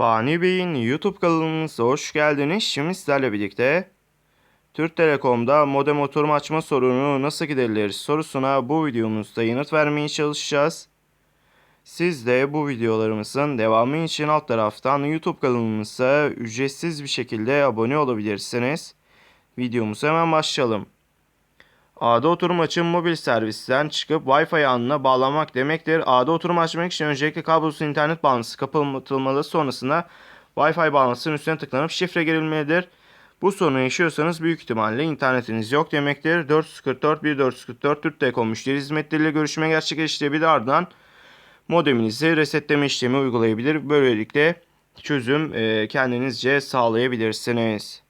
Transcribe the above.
Fani Bey'in YouTube kanalımıza hoş geldiniz. Şimdi sizlerle birlikte Türk Telekom'da modem oturum açma sorunu nasıl giderilir sorusuna bu videomuzda yanıt vermeye çalışacağız. Siz de bu videolarımızın devamı için alt taraftan YouTube kanalımıza ücretsiz bir şekilde abone olabilirsiniz. Videomuza hemen başlayalım. A'da oturum açın mobil servisten çıkıp Wi-Fi ağına bağlanmak demektir. A'da oturum açmak için öncelikle kablosuz internet bağlantısı kapatılmalı. Sonrasında Wi-Fi bağlantısının üstüne tıklanıp şifre girilmelidir. Bu sorunu yaşıyorsanız büyük ihtimalle internetiniz yok demektir. 444 1444 Türk Telekom müşteri hizmetleriyle görüşme gerçekleştirebilir. Ardından modeminizi resetleme işlemi uygulayabilir. Böylelikle çözüm kendinizce sağlayabilirsiniz.